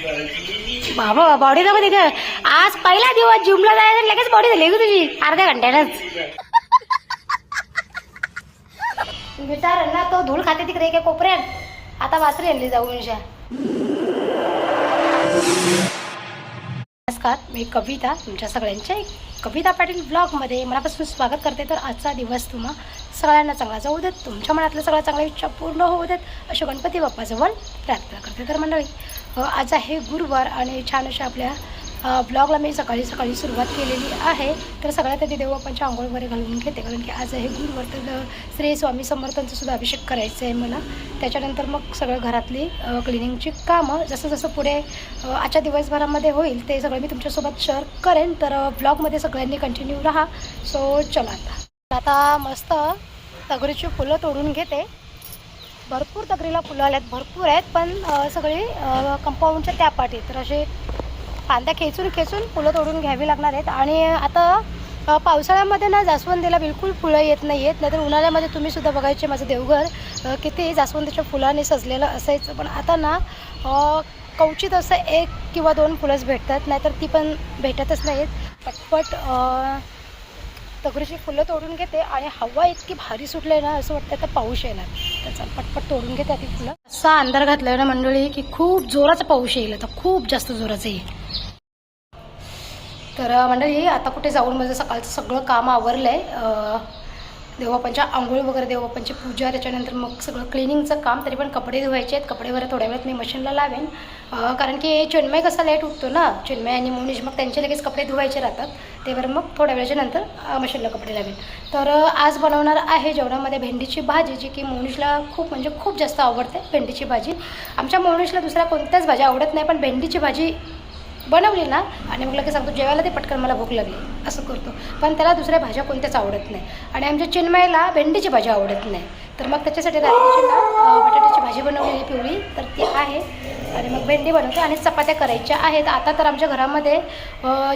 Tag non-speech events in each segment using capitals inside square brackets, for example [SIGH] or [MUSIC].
बाबा बॉडी नको तिथे. आज पहिला दिवस जिमला जायचं लगेच बॉडी झाली तुझी. अर्ध्या घंट्यानंच. विचार ना तो धूळ खाते तिकडे एका कोपऱ्यात. आता वासरी आणली जाऊन शा नमस्कार मी कविता तुमच्या सगळ्यांच्या एक कविता पाटील ब्लॉगमध्ये मनापासून स्वागत करते. तर आजचा दिवस तुम्हा सगळ्यांना चांगला जाऊ देत तुमच्या मनातलं सगळ्या चांगल्या इच्छा पूर्ण होऊ देत अशा गणपती बाप्पाजवळ प्रार्थना करते. तर मंडळी आज आहे गुरुवार आणि छान अशा आपल्या ब्लॉगला मी सकाळी सकाळी सुरुवात केलेली आहे. तर सगळ्यात आधी देवबापांच्या आंघोळ वगैरे घालून घेते कारण की आज आहे गुरुवार. तर श्री स्वामी समर्थांचा सुद्धा अभिषेक करायचा आहे मला. त्याच्यानंतर मग सगळं घरातली क्लिनिंगची कामं जसं जसं पुढे आजच्या दिवसभरामध्ये होईल ते सगळं मी तुमच्यासोबत शेअर करेन. तर ब्लॉगमध्ये सगळ्यांनी कंटिन्यू राहा. सो चला आता. आता मस्त तगरीची फुलं तोडून घेते. भरपूर तगरीला फुलं आल्यात भरपूर आहेत पण सगळी कंपाऊंडच्या त्या पाठी तर असे फांद्या खेचून खेचून फुलं तोडून घ्यावी लागणार आहेत. आणि आता पावसाळ्यामध्ये ना जास्वंदीला बिलकुल फुलं येत नाही आहेत. नाहीतर उन्हाळ्यामध्ये तुम्ही सुद्धा बघायचे माझं देवघर किती जास्वंदीच्या फुलाने सजलेलं असायचं. पण आता ना कवचित असं एक किंवा दोन फुलंच भेटतात. नाहीतर ती पण भेटतच नाहीत. पटपट अ, फुलं तोडून घेते आणि हवा इतकी भारी सुटले ना असं वाटतं आता पाऊस येणार. त्याचा पटपट तोडून घेते आधी फुलं. असा अंधार घातलाय ना मंडळी की खूप जोराचा पाऊस येईल आता. खूप जास्त जोराचा येईल. तर मंडळी आता कुठे जाऊन माझं सकाळचं सगळं काम आवरलंय. आहे देवबापांच्या आंघोळ वगैरे देवबापांची पूजा त्याच्यानंतर मग सगळं क्लिनिंगचं काम तरी पण कपडे धुवायचे आहेत. कपडे वगैरे थोड्या वेळात मी मशीनला लावेन. कारण की चिन्मय कसा लेट उठतो ना? चिन्मय आणि मोनिश मग त्यांचे लगेच कपडे धुवायचे राहतात. तेवर मग थोड्या वेळाच्या नंतर मशीनला कपडे लावेन. तर आज बनवणार आहे जेवणामध्ये भेंडीची भाजी जी की मोनिशला खूप म्हणजे खूप जास्त आवडते भेंडीची भाजी. आमच्या मोनिशला दुसऱ्या कोणत्याच भाज्या आवडत नाही पण भेंडीची भाजी बनवली ना आणि मग लगेच सांगतो जेवायला ते पटकन मला भूक लागली. असं करतो. पण त्याला दुसऱ्या भाज्या कोणत्याच आवडत नाही. आणि आमच्या चिन्मयला भेंडीची भाजी आवडत नाही. तर मग त्याच्यासाठी रात्रीची ना बटाट्याची भाजी बनवलेली पिवळी. तर ती आहे. आणि मग भेंडी बनवतो. आणि चपात्या करायच्या आहेत. आता तर आमच्या घरामध्ये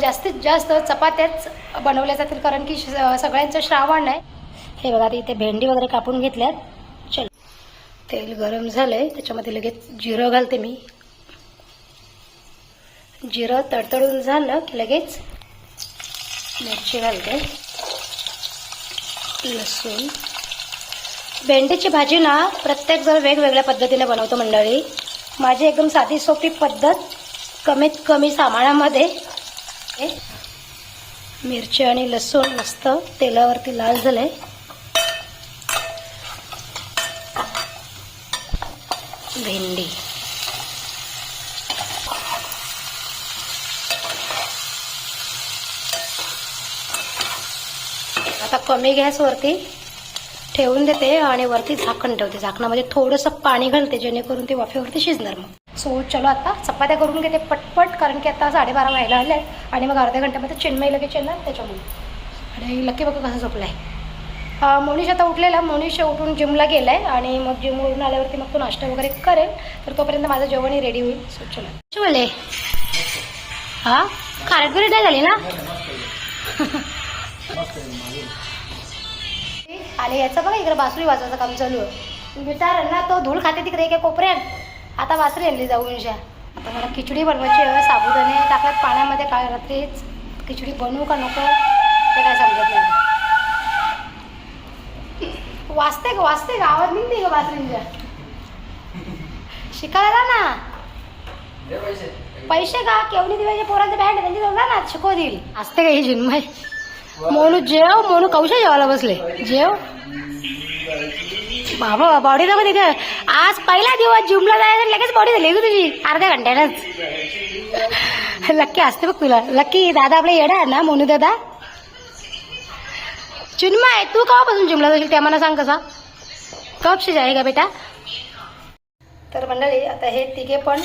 जास्तीत जास्त चपात्याच बनवल्या जातील. कारण की श- सगळ्यांचं श्रावण आहे. हे बघा आता इथे भेंडी वगैरे कापून घेतल्यात. चल. तेल गरम झालं आहे त्याच्यामध्ये लगेच जिरं घालते मी. जिरं तडतडून झालं की लगेच मिरची घालते. लसूण. भेंडीची भाजी ना प्रत्येक जण वेगवेगळ्या पद्धतीने बनवतो मंडळी. माझी एकदम साधी सोपी पद्धत कमीत कमी सामानामध्ये हे मिरची आणि लसूण मस्त तेलावरती लाल झालंय. भेंडी. आता कमी गॅसवरती ठेवून देते आणि वरती झाकण ठेवते. झाकणामध्ये थोडंसं पाणी घालते जेणेकरून ते वाफेवरती शिजणार मग. सो चलो आता चपात्या करून घेते पटपट कारण की आता साडेबारा व्हायला आले आणि मग अर्ध्या घंट्यामध्ये चिन्मय लगेच येणार त्याच्यामुळे. आणि लकी बघा कसं झोपलाय. अं, मोनिश आता उठलेला. मोनिश उठून जिमला गेलाय आणि मग जिमवरून आल्यावरती मग तो नाश्ता वगैरे करेल. तर तोपर्यंत माझं जेवणही रेडी होईल. सो चलो. बोले हा? खारट नाही झाली ना? आणि याचं बघा इकडे बासरी वाजवायचं काम चालू आहे. विचार ना तो धूळ खाते तिकडे एका कोपऱ्यात. आता बासरी आणली जाऊन शा. आता मला खिचडी बनवायची आहे साबुदाणे टाकल्यात पाण्यामध्ये काळ रात्रीच. खिचडी बनवू का नको ते काय समजत नाही. वाचते का वाचते का आवाज निघते का बासरींच्या शिकायला ना. पैसे. का? केवढी दिवाळीचे पोरांचे बँड त्यांची जाऊ ना शिकवतील. असते का ही जिन्मय मोनू जेव मोनू कौशा जेवायला बसले. जेव. बाबा बॉडी नको तिथे. आज पहिला दिवस जिमला जायचं लगेच बॉडी झाली तुझी. अर्ध्या घंट्यानंच. लक्की असते बघ तुला. लक्की दादा आपला येडा आहे ना मोनू दादा? चिन्मय तू कवापासून जिमला जाशील? त्या मला सांग कसा. कपशी जाय का बेटा? तर मंडळी आता हे तिघे पण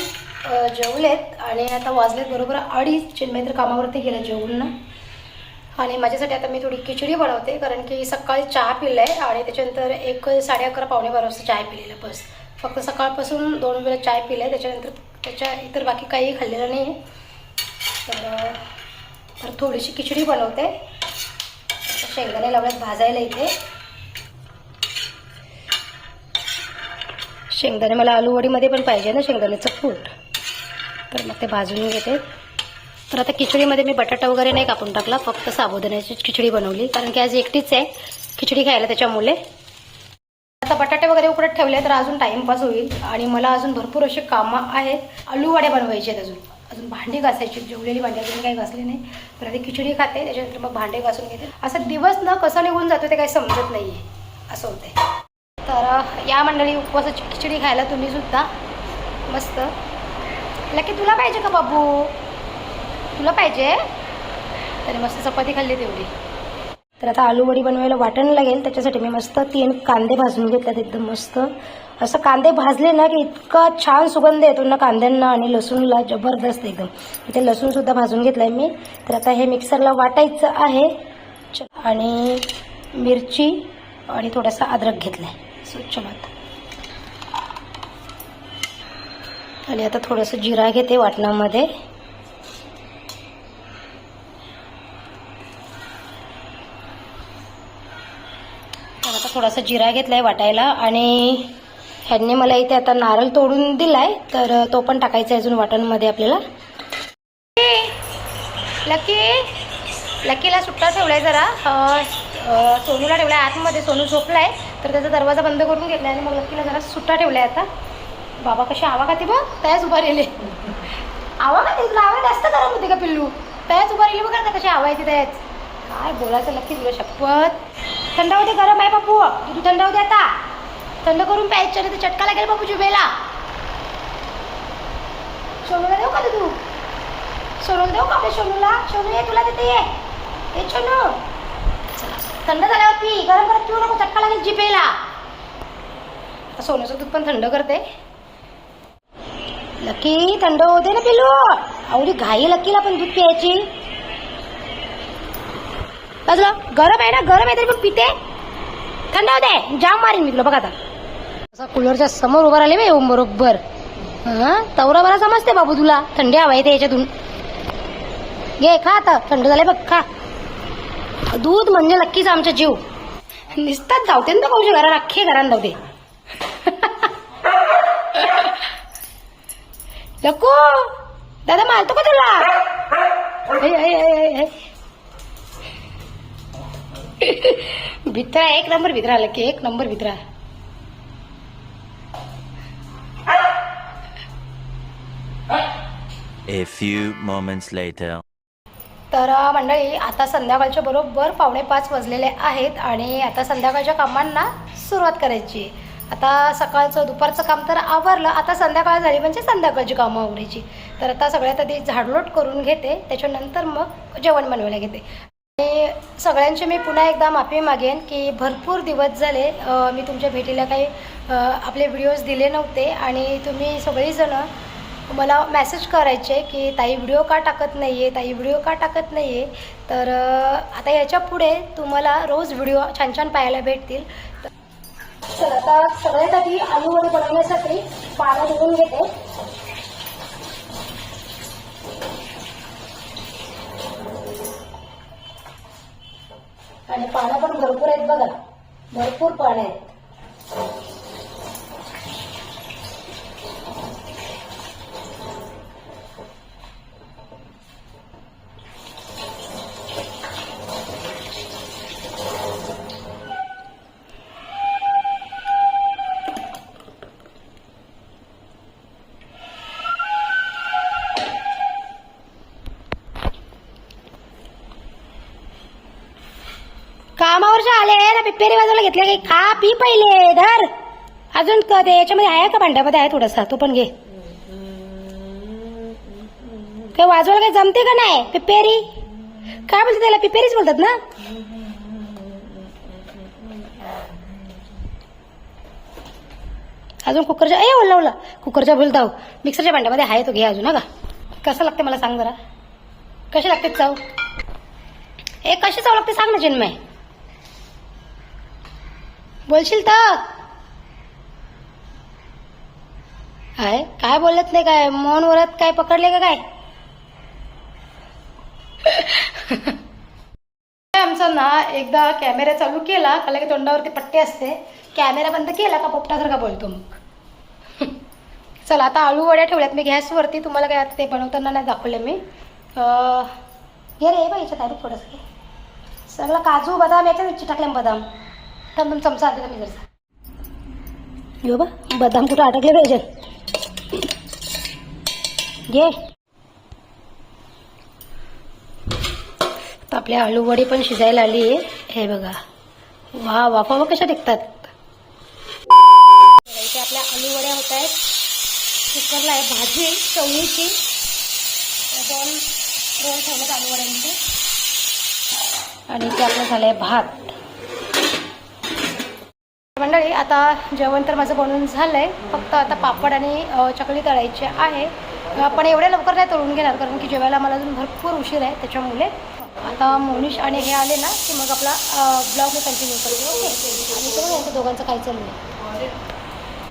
जेवलेत आणि आता वाजलेत बरोबर अडीच. चिन्मय तर कामावरती गेलं जेवून ना. आणि माझ्यासाठी आता मी थोडी खिचडी बनवते कारण की सकाळी चहा पिला आहे आणि त्याच्यानंतर एक साडे अकरा पावणे बारा वाजता चाय पिलेला बस. फक्त सकाळपासून दोन वेळा चाय पिला आहे त्याच्यानंतर त्याच्या इतर बाकी काही खाल्लेलं नाही आहे तर तर थोडीशी खिचडी बनवते. शेंगदाणे लावल्यात भाजायला इथे. शेंगदाणे मला आलूवडीमध्ये पण पाहिजे ना शेंगदाण्याचं फूट तर मग ते भाजून घेते. तर आता खिचडीमध्ये मी बटाटा वगैरे नाही कापून टाकला फक्त साबुदाण्याची खिचडी बनवली. कारण की आज एकटीच आहे खिचडी खायला त्याच्यामुळे. आता बटाटे वगैरे उकडत ठेवले तर अजून टाइमपास होईल. आणि मला अजून भरपूर अशी कामं आहेत. आलू वडे बनवायचे आहेत अजून. अजून भांडी घासायची जेवलेली भांडी अजून काही घासली नाही. तर आधी खिचडी खाते त्याच्यानंतर मग भांडे घासून घेते. असं दिवस ना कसं निघून जातो ते काही समजत नाही आहे असं होते तर या मंडळी उपवासाची खिचडी खायला तुम्ही सुद्धा मस्त. लकी तुला पाहिजे का बाबू? तुला पाहिजे? तरी मस्त चपाती खाल्ली तेवढी. तर आता आलू वडी बनवायला वाटण लागेल त्याच्यासाठी मी मस्त तीन कांदे भाजून घेतल्यात एकदम मस्त. असं कांदे भाजले ना की इतका छान सुगंध येतो ना कांद्यांना आणि लसूणला जबरदस्त एकदम. इथे लसूणसुद्धा भाजून भाजून घेतलाय मी. तर आता हे मिक्सरला वाटायचं आहे. आणि मिरची आणि थोडासा अद्रक घेतलाय. स्वच्छ भात. आणि आता थोडंसं जिरा घेते वाटणामध्ये तर आता थोडासा जिरा घेतलाय वाटायला आणि ह्यांनी मला इथे आता नारळ तोडून दिलाय तर तो पण टाकायचा आहे अजून वाटणमध्ये आपल्याला. लकी! लकीला सुट्टा ठेवलाय जरा. सोनूला ठेवलाय आतमध्ये सोनू झोपलाय तर त्याचा दरवाजा बंद करून घेतलाय आणि मग लकीला जरा सुट्टा ठेवलाय आता. बाबा कशी आवा खाती बघ त्याच उभा राहिले. आवा खाती? तुला आवाज जास्त गरम होते का पिल्लू? त्याच उभा राहिली बघा ना कशी आवा येते त्याच. काय बोलायचं लकी तुला शपथ? थंड होते गरम आहे बापू. तू थंड होते आता. थंड करून प्यायचं नाही तर चटका लागेल बापू जुबेला. सोनूला देऊ का तू? सोनूला देऊ का आपल्या सोनूला? सोनू ये तुला देते ये. ये सोनू. थंड झाल्यावर पी गरम करत पिऊ नको चटका लागेल जिबेला आता सोन्याचं दूध पण थंड करते. लकी थंड होते ना पिलू आवडी घाई लकीला पण दूध प्यायची. बाजूला गरम आहे ना गरम आहे तरी पण पिते. थंड होते जाम मारीन मी तुला बघा आता. असा कूलरच्या समोर उभा राहिले बाई बरोबर. हा तवरा बरा समजते बाबू तुला थंडी हवा येते याच्यातून. घे खा आता थंड झाले बघ खा. दूध म्हणजे नक्कीच आमचा जीव. निसतात धावते ना भाऊजी घरात अख्खे घरात धावते. [LAUGHS] नको दादा मारतो का तुला? भित्रा एक नंबर भित्रा लकी एक नंबर भित्रा A few moments later. तर मंडळी आता संध्याकाळच्या बरोबर पावणे पाच वाजलेले आहेत आणि आता संध्याकाळच्या कामांना सुरुवात करायची. आता सकाळचं दुपारचं काम तर आवरलं आता संध्याकाळ झाली म्हणजे संध्याकाळची कामं आवरायची तर आता सगळ्यात आधी झाडलोट करून घेते त्याच्यानंतर मग जेवण बनवायला घेते आणि सगळ्यांची मी पुन्हा एकदा माफी मागेन की भरपूर दिवस झाले मी तुमच्या भेटीला काही आपले व्हिडिओज दिले नव्हते आणि तुम्ही सगळीजणं मला मेसेज करायचे की ताई व्हिडिओ का टाकत नाही आहे ताई व्हिडिओ का टाकत नाही आहे तर आता याच्यापुढे तुम्हाला रोज व्हिडिओ छान छान पाहायला भेटतील. तर आता सगळ्यात आधी आलू वडे बनवण्यासाठी पानं धुवून घेते. आणि पानं पण भरपूर आहेत बघा. भरपूर पानं आहेत. आले ना बाजूला घेतले काही खा पी पहिले धर. अजून क- ते याच्यामध्ये आहे का भांड्यामध्ये आहे थोडासा? तो पण घे. काही वाजवायला काही जमते का नाही? पिपेरी काय बोलते त्याला? पिपेरीच बोलतात ना? अजून कुकरच्या ए ओला ओला. कुकरच्या बोलता मिक्सरच्या भांड्यामध्ये आहे तो घे अजून हा का? कसं लागते मला सांग जरा? कशी लागते चव? ए कशी चव लागते? सांग ना चिन्मय. बोलशील तर. काय काय बोलत नाही काय? मौन वरत काय पकडले का काय? आमचा ना एकदा कॅमेरा चालू केला का की तोंडावरती पट्टी असते. कॅमेरा बंद केला का पोपटासारखा बोलतो मग. चला आता आळू वड्या ठेवल्यात. मी गॅसवरती तुम्हाला काय आता ते बनवताना नाही दाखवले मी. अं, घे रे बाईच्या याच्यात आहे थोडंसं. सगळं काजू बदाम याच्यात इच्छी टाकले बदाम. थांब थांब चमचा आणते मी जरसा यो बा बदाम कुठं अटकले पाहिजे? घे. तर आपल्या आळू वडी पण शिजायला आली हे बघा. वा वा वा कशा टिकतात? इथे आपल्या आलू वड्या होत आहेत. कुकरला आहे भाजी आहे चवळीची दोन रोल ठेवलेत आलू आणि ते आपलं झालं आहे भात. मंडळी आता जेवण तर माझं बनवून झालं आहे फक्त आता पापड आणि चकली तळायची आहे. पण एवढ्या लवकर नाही तळून घेणार कारण की जेवायला मला अजून भरपूर उशीर आहे त्याच्यामुळे. आता मोनिश आणि हे आले ना की मग आपला ब्लॉग मी कंटिन्यू करते ओके? आणि करून यांचं दोघांचं काय चाललं आहे